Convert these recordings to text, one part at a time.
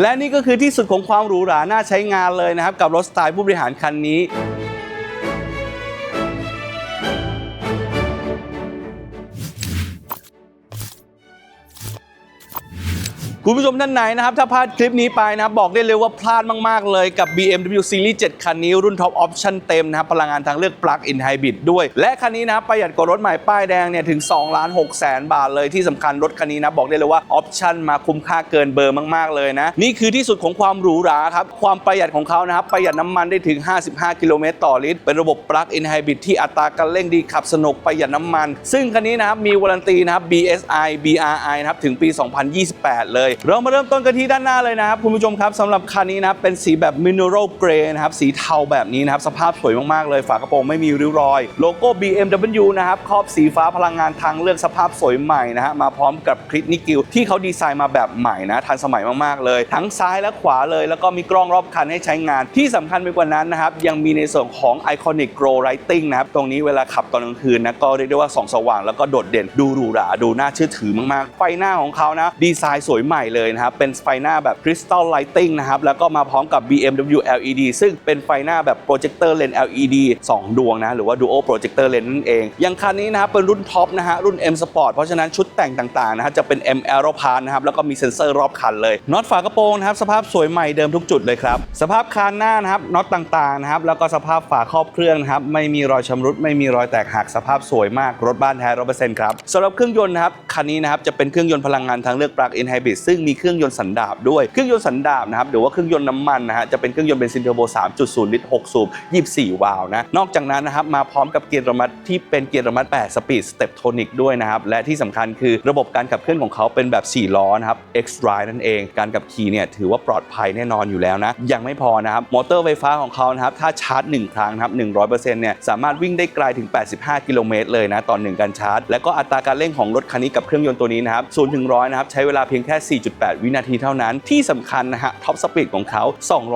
และนี่ก็คือที่สุดของความหรูหราน่าใช้งานเลยนะครับ กับรถสไตล์ผู้บริหารคันนี้ คุณผู้ชมท่านไหนนะครับ ถ้าพลาดคลิปนี้ไปนะครับ บอกได้เลยว่าพลาดมาก ๆ เลยกับ BMW Series 7 คันนี้ รุ่นท็อปออปชั่นเต็มนะครับ พลังงานทางเลือก Plug-in Hybrid ด้วย และคันนี้นะประหยัดกว่ารถใหม่ป้ายแดงเนี่ย ถึง2ล้าน6แสนบาทเลยที่สำคัญรถคันนี้นะ บอกได้เลยว่าออปชั่นมาคุ้มค่าเกินเบอร์มาก ๆ เลยนะ นี่คือที่สุดของความหรูหราครับความประหยัดของเขานะครับประหยัดน้ำมันได้ถึง 55 กิโลเมตรต่อลิตรเป็นระบบ Plug-in Hybrid ที่อัตราการเร่งดีขับสนุกประหยัดน้ำมัน ซึ่งคันนี้นะครับมีวารันตีนะครับ BSI BRI นะครับถึงปี 2028 เลยเรามาเริ่มต้นกันที่ด้านหน้าเลยนะครับคุณผู้ชมครับสำหรับคันนี้นะเป็นสีแบบ mineral gray นะครับสีเทาแบบนี้นะครับสภาพสวยมากๆเลยฝากระโปรงไม่มีริ้วรอย โลโก้ BMW นะครับครอบสีฟ้าพลังงานทางเลือกสภาพสวยใหม่นะฮะมาพร้อมกับคลิปนิกิลที่เขาดีไซน์มาแบบใหม่นะทันสมัยมากๆเลย ทั้งซ้ายและขวาเลย แล้วก็มีกล้องรอบคันให้ใช้งาน ที่สำคัญไปกว่านั้นนะครับยังมีในส่วนของ Iconic Grow Lighting นะครับตรงนี้เวลาขับตอนกลางคืนนะก็เรียกได้ว่าส่องสว่างแล้วก็โดดเด่นดูหรูหราดูน่าเชื่อถือมากๆ ไฟหน้าของเขานะดีไซน์สวยใหม่เลยนะครับ เป็นไฟหน้าแบบ Crystal Lighting นะครับ แล้วก็มาพร้อมกับ BMW LED ซึ่งเป็นไฟหน้าแบบโปรเจคเตอร์เลน LED 2 ดวงนะ หรือว่า Duo Projector Lens นั่นเอง อย่างคันนี้นะครับ เป็นรุ่นท็อปนะฮะ รุ่น M Sport เพราะฉะนั้นชุดแต่งต่างๆนะฮะ จะเป็น M Aero Part นะครับ แล้วก็มีเซ็นเซอร์รอบคันเลย น็อตฝากระโปรงนะครับ สภาพสวยใหม่เดิมทุกจุดเลยครับ สภาพคานหน้านะครับ น็อตต่างๆนะครับ แล้วก็สภาพฝาครอบเครื่องนะครับ ไม่มีรอยชำรุด ไม่มีรอยแตกหัก สภาพสวยมาก รถบ้านแท้ร้อยเปอร์เซ็นต์ครับสำหรับเครื่องยนต์นะครับ คันนี้นะครับ จะเป็นเครื่องยนต์พลังงานทางเลือก Plug-in Hybrid ซงมีเครื่องยนต์สันดาปด้วยเครื่องยนต์สันดาปนะครับหรือว่าเครื่องยนต์น้ำมันนะฮะจะเป็นเครื่องยนต์เบนซินเทอร์โบ 3.0 ลิตร 6 สูบ 24 วาล์วนะนอกจากนั้นนะครับมาพร้อมกับเกียร์อัตโนมัติที่เป็นเกียร์อัตโนมัติ8สปีดสเต็ปโทนิกด้วยนะครับและที่สำคัญคือระบบการขับเคลื่อนของเขาเป็นแบบ 4 ล้อนะครับ X Drive นั่นเองการขับขี่เนี่ยถือว่าปลอดภัยแน่นอนอยู่แล้วนะยังไม่พอนะครับมอเตอร์ไฟฟ้าของเขานะครับถ้าชาร์จ 1 ครั้งนะครับ100%เนี่ยสามารถวิ่งได้ไกลถึง 85 กิโลเมตรเลยนะต่อ1การชาร์จ และก็อัตราการเร่งของรถคันนี้กับเครื่องยนต์ตัวนี้นะครับ0ถึง100นะครับใช้เวลาเพียงแค่4.8 วินาทีเท่านั้น ที่สำคัญนะฮะท็อปสปีดของเขา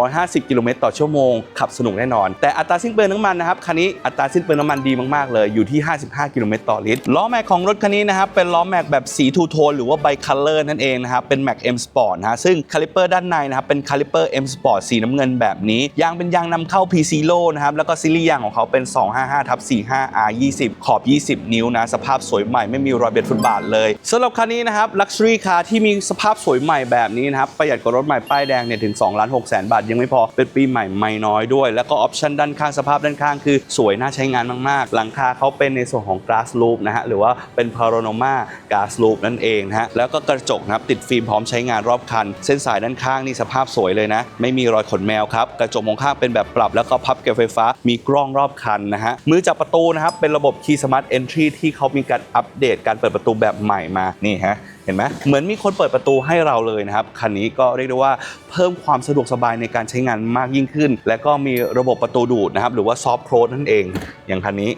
250 กิโลเมตรต่อชั่วโมง ขับสนุกแน่นอน แต่อัตราสิ้นเปลืองน้ำมันนะครับคันนี้อัตราสิ้นเปลืองน้ำมันดีมากๆเลยอยู่ที่ 55 กิโลเมตรต่อลิตรล้อแม็กของรถคันนี้นะครับเป็นล้อแม็กแบบสีทูโทนหรือว่าไบคัลเลอร์นั่นเองนะครับเป็นแม็ก M Sport นะฮะซึ่งคาลิเปอร์ด้านในนะครับเป็นคาลิเปอร์ M Sport สีน้ำเงินแบบนี้ยางเป็นยางนำเข้า P Zero นะครับแล้วก็ซีรีส์ยางของเขาเป็น 255ทับ45 R 20ขอบ 20 นิ้วนะสภาพสวยใหม่ไม่มีรอยเบ็ดฟุตบาทเลยสำหรับคันนี้นะครับลักชัวรี่คาร์ที่มีสภาพสวยใหม่แบบนี้นะครับ ประหยัดกว่ารถใหม่ป้ายแดงเนี่ยถึง2ล้าน6แสนบาท ยังไม่พอ เป็นปีใหม่ไม่น้อยด้วย แล้วก็ออปชั่นด้านข้างสภาพด้านข้างคือสวยน่าใช้งานมาก ๆ หลังคาเขาเป็นในส่วนของ glass loop นะฮะหรือว่าเป็น panorama glass loop นั่นเองนะฮะแล้วก็กระจกนะครับติดฟิล์มพร้อมใช้งานรอบคัน เส้นสายด้านข้างนี่สภาพสวยเลยนะ ไม่มีรอยขนแมวครับกระจกมองข้างเป็นแบบปรับ แล้วก็พับเก็บไฟฟ้ามีกล้องรอบคันนะฮะมือจับประตูนะครับเป็นระบบ Key Smart Entry ที่เขามีการอัปเดตการเปิดประตูแบบใหม่มานี่ฮะ เห็นไหมเหมือนมีคนเปิดประตูให้เราเลยนะครับ คันนี้ก็เรียกได้ว่าเพิ่มความสะดวกสบายในการใช้งานมากยิ่งขึ้น และก็มีระบบประตูดูดนะครับหรือว่าซอฟต์โครสนั่นเอง อย่างคันนี้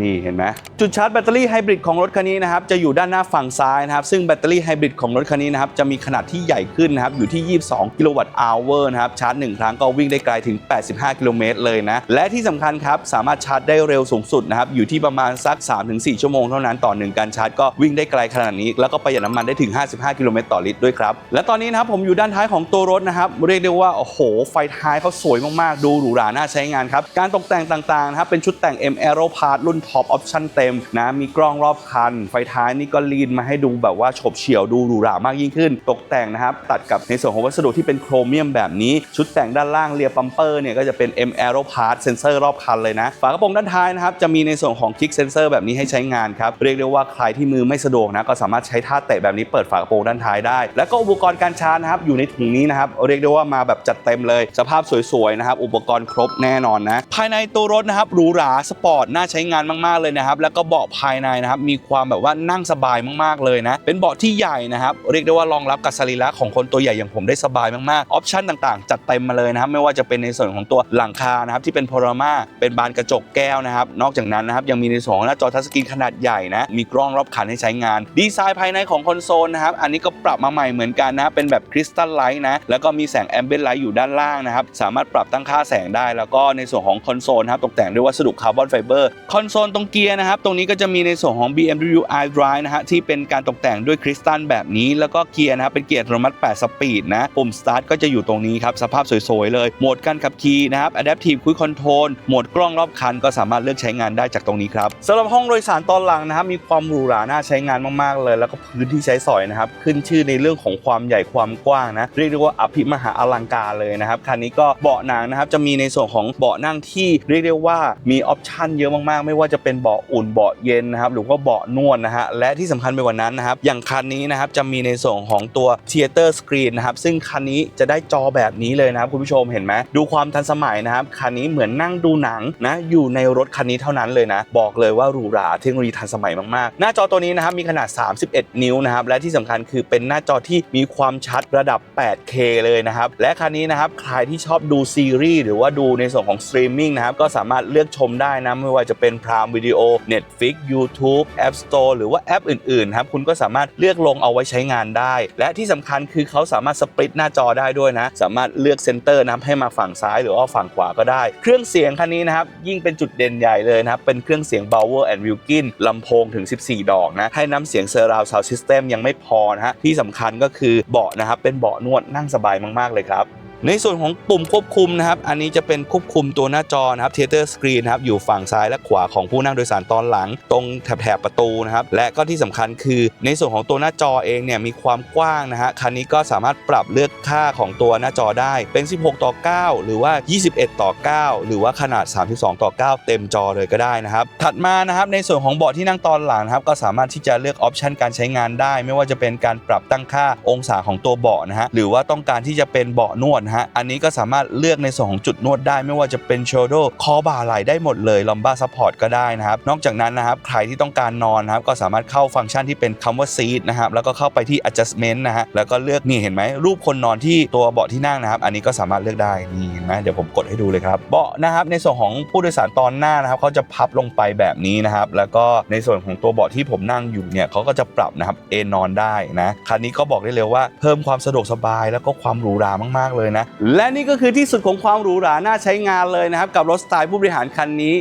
นี่เห็นไหมจุดชาร์จแบตเตอรี่ไฮบริดของรถคันนี้นะครับจะอยู่ด้านหน้าฝั่งซ้ายนะครับซึ่งแบตเตอรี่ไฮบริดของรถคันนี้นะครับจะมีขนาดที่ใหญ่ขึ้นนะครับอยู่ที่ 22 กิโลวัตต์อเวอร์นะครับชาร์จ 1 ครั้งก็วิ่งได้ไกลถึง 85 กิโลเมตรเลยนะ และที่สำคัญครับสามารถชาร์จได้เร็วสูงสุดนะครับอยู่ที่ประมาณสัก 3-4 ชั่วโมงเท่านั้นต่อ1การชาร์จก็วิ่งได้ไกลขนาดนี้ แล้วก็ประหยัดน้ำมันได้ถึง 55 กิโลเมตรต่อลิตรด้วยครับและตอนนี้นะครับผมอยู่ด้านท้ายของตัวรถนะครับเรียกได้ว่าโอ้โหไฟท้ายเขาสวยมากๆ ดูหรูหราน่าใช้งานครับการตกแต่งต่างๆนะครับเป็นชุดแต่ง M Aero Part รุ่น Top Option เต็มนะมีกล้องรอบคัน ไฟท้ายนี่ก็ลีนมาให้ดูแบบว่าโฉบเฉี่ยวดูหรูหรามากยิ่งขึ้น ตกแต่งนะครับ ตัดกับในส่วนของวัสดุที่เป็นโครเมียมแบบนี้ ชุดแต่งด้านล่างเรียปัมเปอร์เนี่ยก็จะเป็น M Aero Part เซนเซอร์รอบคันเลยนะ ฝากระโปรงด้านท้ายนะครับ จะมีในส่วนของคลิกเซนเซอร์แบบนี้ให้ใช้งานครับ เรียกได้ว่าใครที่มือไม่สะดวกนะก็สามารถใช้ท่าเตะแบบนี้เปิดฝากระโปรงด้านท้ายได้ แล้วก็อุปกรณ์การชาร์จนะครับอยู่ในถุงนี้นะครับเรียกได้ว่ามาแบบจัดเต็มเลย สภาพสวยๆนะครับอุปกรณ์ครบแน่นอนนะภายในตัวรถนะครับหรูหราสปอร์ตน่าใช้งานมากๆเลยนะครับ แล้วก็เบาะภายในนะครับ มีความแบบว่านั่งสบายมากๆเลยนะ เป็นเบาะที่ใหญ่นะครับ เรียกได้ว่ารองรับกับสรีระของคนตัวใหญ่อย่างผมได้สบายมากๆ ออปชั่นต่างๆ จัดเต็มมาเลยนะครับ ไม่ว่าจะเป็นในส่วนของตัวหลังคานะครับที่เป็นพารามาเป็นบานกระจกแก้วนะครับ นอกจากนั้นนะครับยังมีในส่วนของหน้าจอทัชสกรีนขนาดใหญ่นะ มีกล้องรอบคันให้ใช้งาน ดีไซน์ภายในของคอนโซลนะครับ อันนี้ก็ปรับมาใหม่เหมือนกันนะ เป็นแบบคริสตัลไลท์นะ แล้วก็มีแสงแอมเบียนไลท์อยู่ด้านล่างนะครับ สามารถปรับตั้งค่าแสงได้ แล้วก็ในส่วนของคอนโซลนะครับตกแต่งด้วยวัสดุคาร์บอนไฟเบอร์ คอนโซลนตรงเกียร์นะครับ ตรงนี้ก็จะมีในส่วนของ BMW iDrive นะฮะที่เป็นการตกแต่งด้วยคริสตัลแบบนี้ แล้วก็เกียร์นะครับเป็นเกียร์อัตโนมัติ 8 สปีดนะปุ่ม start ก็จะอยู่ตรงนี้ครับ สภาพสวยๆ เลย โหมดการขับขี่นะครับ adaptive cruise control โหมดกล้องรอบคันก็สามารถเลือกใช้งานได้จากตรงนี้ครับสำหรับห้องโดยสารตอนหลังนะครับมีความหรูหราน่าใช้งานมากๆเลย แล้วก็พื้นที่ใช้สอยนะครับขึ้นชื่อในเรื่องของความใหญ่ความกว้างนะเรียกได้ว่าอภิมหาอลังการเลยนะครับคันนี้ก็เบาะหนังนะครับจะมีในส่วนของเบาะนั่งที่เรียกได้ว่ามีออปชันเยอะมากๆไม่ว่าว่าจะเป็นเบาะอุ่นเบาะเย็นนะครับหรือว่าเบาะนวดนะฮะและที่สำคัญไปกว่านั้นนะครับอย่างคันนี้นะครับจะมีในส่วนของตัว Theater Screen นะครับซึ่งคันนี้จะได้จอแบบนี้เลยนะครับคุณผู้ชมเห็นไหมดูความทันสมัยนะครับคันนี้เหมือนนั่งดูหนังนะอยู่ในรถคันนี้เท่านั้นเลยนะ บอกเลยว่าหรูหราเทคโนโลยีทันสมัยมากๆ หน้าจอตัวนี้นะครับมีขนาด 31 นิ้วนะครับและที่สำคัญคือเป็นหน้าจอที่มีความชัดระดับ 8K เลยนะครับและคันนี้นะครับใครที่ชอบดูซีรีส์หรือว่าดูในส่วนของสตรีมมิ่งนะครับก็สามารถเลือกชมได้นะไม่ว่าจะเป็น Prime Video Netflix YouTube App Store หรือว่าแอปอื่นๆครับคุณก็สามารถเลือกลงเอาไว้ใช้งานได้ และที่สำคัญคือเขาสามารถสปริตหน้าจอได้ด้วยนะ สามารถเลือกเซนเตอร์นะครับให้มาฝั่งซ้ายหรือว่าฝั่งขวาก็ได้ เครื่องเสียงคันนี้นะครับยิ่งเป็นจุดเด่นใหญ่เลยนะครับเป็นเครื่องเสียง Bauer and Wilkin ลำโพงถึง 14 ดอกนะให้น้ำเสียง Surround Sound System ยังไม่พอนะฮะที่สำคัญก็คือเบาะนะครับเป็นเบาะนวดนั่งสบายมากๆเลยครับ ในส่วนของปุ่มควบคุมนะครับ อันนี้จะเป็นควบคุมตัวหน้าจอนะครับ Theater Screen นะครับอยู่ฝั่งซ้ายและขวาของผู้นั่งโดยสารตอนหลัง ตรงแถบประตูนะครับ และก็ที่สำคัญคือ ในส่วนของตัวหน้าจอเองเนี่ยมีความกว้างนะฮะคันนี้ก็สามารถปรับเลือกค่าของตัวหน้าจอได้เป็น 16 ต่อ 9 หรือว่า 21 ต่อ 9 หรือว่าขนาด 32 ต่อ 9 เต็มจอเลยก็ได้นะครับ ถัดมานะครับในส่วนของเบาะที่นั่งตอนหลังครับก็สามารถที่จะเลือกออปชันการใช้งานได้ ไม่ว่าจะเป็นการปรับตั้งค่าองศาของตัวเบาะนะฮะหรือว่าต้องการที่จะเป็นเบาะนวดนะฮะ อันนี้ก็สามารถเลือกในส่วนของจุดนวดได้ไม่ว่าจะเป็นโชโดคอบ่าไหล่ได้หมดเลยลอมบ้าซัพพอร์ตก็ได้นะครับ นอกจากนั้นนะครับ ใครที่ต้องการนอนนะครับก็สามารถเข้าฟังก์ชันที่เป็นคำว่า seat นะครับแล้วก็เข้าไปที่ adjustment นะฮะแล้วก็เลือกนี่เห็นไหมรูปคนนอนที่ตัวเบาะที่นั่งนะครับ อันนี้ก็สามารถเลือกได้นี่เห็นไหมเดี๋ยวผมกดให้ดูเลยครับเบาะนะครับในส่วนของผู้โดยสารตอนหน้านะครับเขาจะพับลงไปแบบนี้นะครับแล้วก็ในส่วนของตัวเบาะที่ผมนั่งอยู่เนี่ยเขาก็จะปรับนะครับเอนนอนได้นะคันนี้ก็บอกได้เลยว่าเพิ่มความสะดวกสบายแล้วก็ความหรูหรามากๆเลยนะและนี่ก็คือที่สุดของความหรูหราน่าใช้งานเลยนะครับ กับรถสไตล์ผู้บริหารคันนี้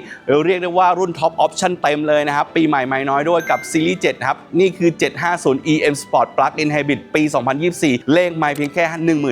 เรียกได้ว่ารุ่นท็อปออปชั่นเต็มเลยนะครับ ปีใหม่ไม่น้อยด้วยกับซีรีส์7ครับ นี่คือ 750 EM Sport Plug-in Hybrid ปี 2024 เลขไม่เพียงแค่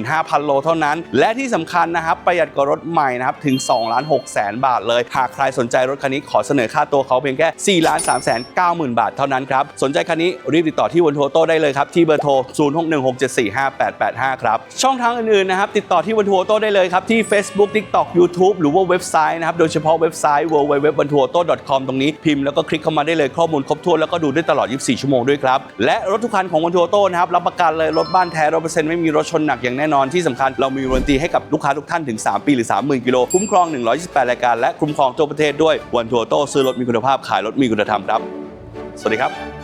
15,000 โลเท่านั้น และที่สำคัญนะครับ ประหยัดกว่ารถใหม่นะครับ ถึง2ล้าน6แสนบาทเลย หากใครสนใจรถคันนี้ขอเสนอค่าตัวเขาเพียงแค่4ล้าน3แสน9หมื่นบาทเท่านั้นครับ สนใจคันนี้รีบติดต่อที่วันทัวโต้ได้เลยครับที่เบอร์โทร 0616745885 ครับ ช่องทางอื่นๆนะครับติดต่อที่วันทัวโต้ได้เลยครับ ที่ Facebook TikTok YouTube หรือว่าเว็บไซต์นะครับ โดยเฉพาะเว็บไซต์ www.vantuoto.com ตรงนี้พิมพ์แล้วก็คลิกเข้ามาได้เลยข้อมูลครบถ้วนแล้วก็ดูได้ตลอด 24 ชั่วโมงด้วยครับ และรถทุกคันของวันทัวโต้นะครับ รับประกันเลยรถบ้านแท้ร้อยเปอร์เซ็นต์ไม่มีรถชนหนักอย่างแน่นอนที่สำคัญเรามีวารันตีให้กับลูกค้าทุกท่านถึง 3 ปีหรือ 30,000กิโลคุ้มครอง 128 รายการและคุ้มครองทั่วประเทศด้วยวันทัวโต้ซื้อรถมีคุณภาพขายรถมีคุณธรรมครับ สวัสดีครับ